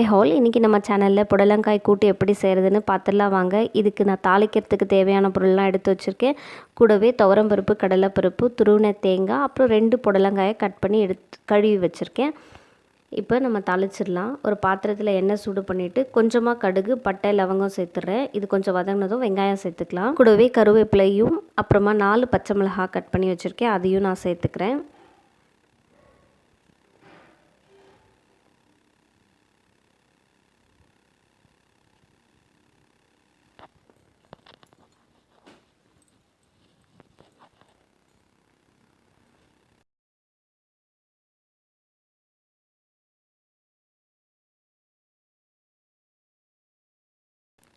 High hall இன்றைக்கி நம்ம சேனலில் புடலங்காய் கூட்டு எப்படி செய்கிறதுன்னு பார்த்துடலாம் வாங்க. இதுக்கு நான் தாளிக்கிறதுக்கு தேவையான பொருள்லாம் எடுத்து வச்சுருக்கேன். கூடவே துவரம்பருப்பு கடலைப்பருப்பு துருவின தேங்காய் அப்புறம் ரெண்டு புடலங்காயை கட் பண்ணி எடுத்து கழுவி வச்சுருக்கேன். இப்போ நம்ம தாளிச்சிடலாம். ஒரு பாத்திரத்தில் எண்ணெய் சூடு பண்ணிவிட்டு கொஞ்சமாக கடுகு பட்டை லவங்கம் சேர்த்துறேன். இது கொஞ்சம் வதங்கினதும் வெங்காயம் சேர்த்துக்கலாம். கூடவே கருவேப்பிலையும் அப்புறமா நாலு பச்சை மிளகாய் கட் பண்ணி வச்சுருக்கேன். அதையும் நான் சேர்த்துக்கிறேன்.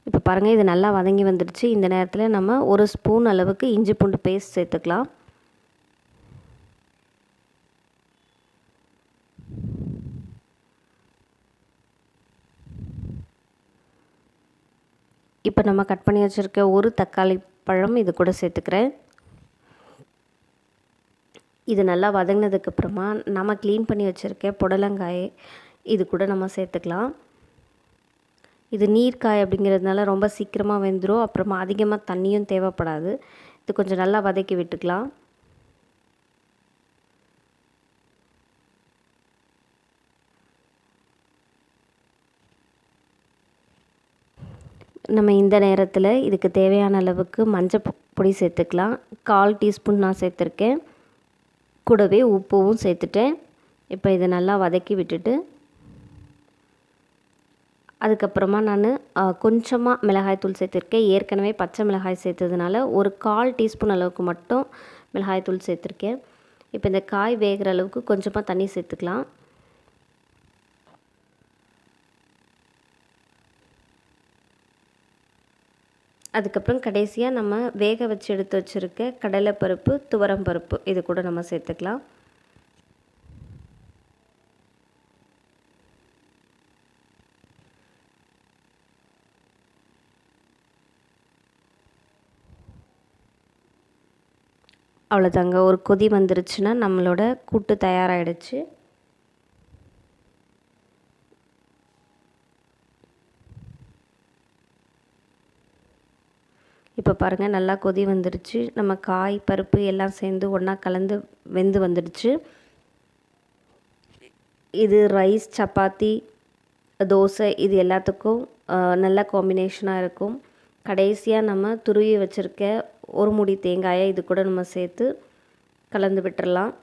இப்போ பாருங்கள் இது நல்லா வதங்கி வந்துடுச்சு. இந்த நேரத்தில் நம்ம ஒரு ஸ்பூன் அளவுக்கு இஞ்சி பூண்டு பேஸ்ட் சேர்த்துக்கலாம். இப்போ நம்ம கட் பண்ணி வச்சுருக்க ஒரு தக்காளி பழம் இது கூட சேர்த்துக்கிறேன். இது நல்லா வதங்கினதுக்கப்புறமா நம்ம க்ளீன் பண்ணி வச்சுருக்க புடலங்காய் இது கூட நம்ம சேர்த்துக்கலாம். இது நீர்க்காய் அப்படிங்கிறதுனால ரொம்ப சீக்கிரமாக வெந்துடும் அப்புறமா அதிகமாக தண்ணியும் தேவைப்படாது. இது கொஞ்சம் நல்லா வதக்கி விட்டுக்கலாம். நம்ம இந்த நேரத்தில் இதுக்கு தேவையான அளவுக்கு மஞ்சள் பொடி சேர்த்துக்கலாம். கால் டீஸ்பூன் நான் சேர்த்துருக்கேன். கூடவே உப்பும் சேர்த்துட்டேன். இப்போ இதை நல்லா வதக்கி விட்டுட்டு அதுக்கப்புறமா நான் கொஞ்சமாக மிளகாய்த்தூள் சேர்த்துருக்கேன். ஏற்கனவே பச்சை மிளகாய் சேர்த்ததுனால ஒரு கால் டீஸ்பூன் அளவுக்கு மட்டும் மிளகாய்த்தூள் சேர்த்துருக்கேன். இப்போ இந்த காய் வேகிற அளவுக்கு கொஞ்சமாக தண்ணி சேர்த்துக்கலாம். அதுக்கப்புறம் கடைசியாக நம்ம வேக வச்சு எடுத்து வச்சுருக்க கடலைப்பருப்பு துவரம்பருப்பு இது கூட நம்ம சேர்த்துக்கலாம். அவ்வளோதாங்க ஒரு கொதி வந்துருச்சுன்னா நம்மளோட கூட்டு தயாராகிடுச்சு இப்போ பாருங்கள் நல்லா கொதி வந்துடுச்சு நம்ம காய் பருப்பு எல்லாம் சேர்ந்து ஒன்றா கலந்து வெந்து வந்துடுச்சு. இது ரைஸ் சப்பாத்தி தோசை இது எல்லாத்துக்கும் நல்ல காம்பினேஷனாக இருக்கும். கடைசியாக நம்ம துருவி வச்சுருக்க ஒரு முடி தேங்காயை இது கூட நம்ம சேர்த்து கலந்து விட்டுறலாம்.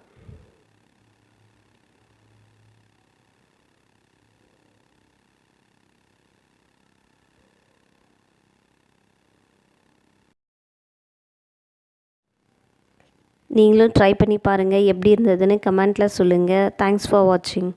நீங்களும் ட்ரை பண்ணி பாருங்கள் எப்படி இருந்ததுன்னு கமெண்ட்டில் சொல்லுங்கள் தேங்க்ஸ் ஃபார் வாட்சிங்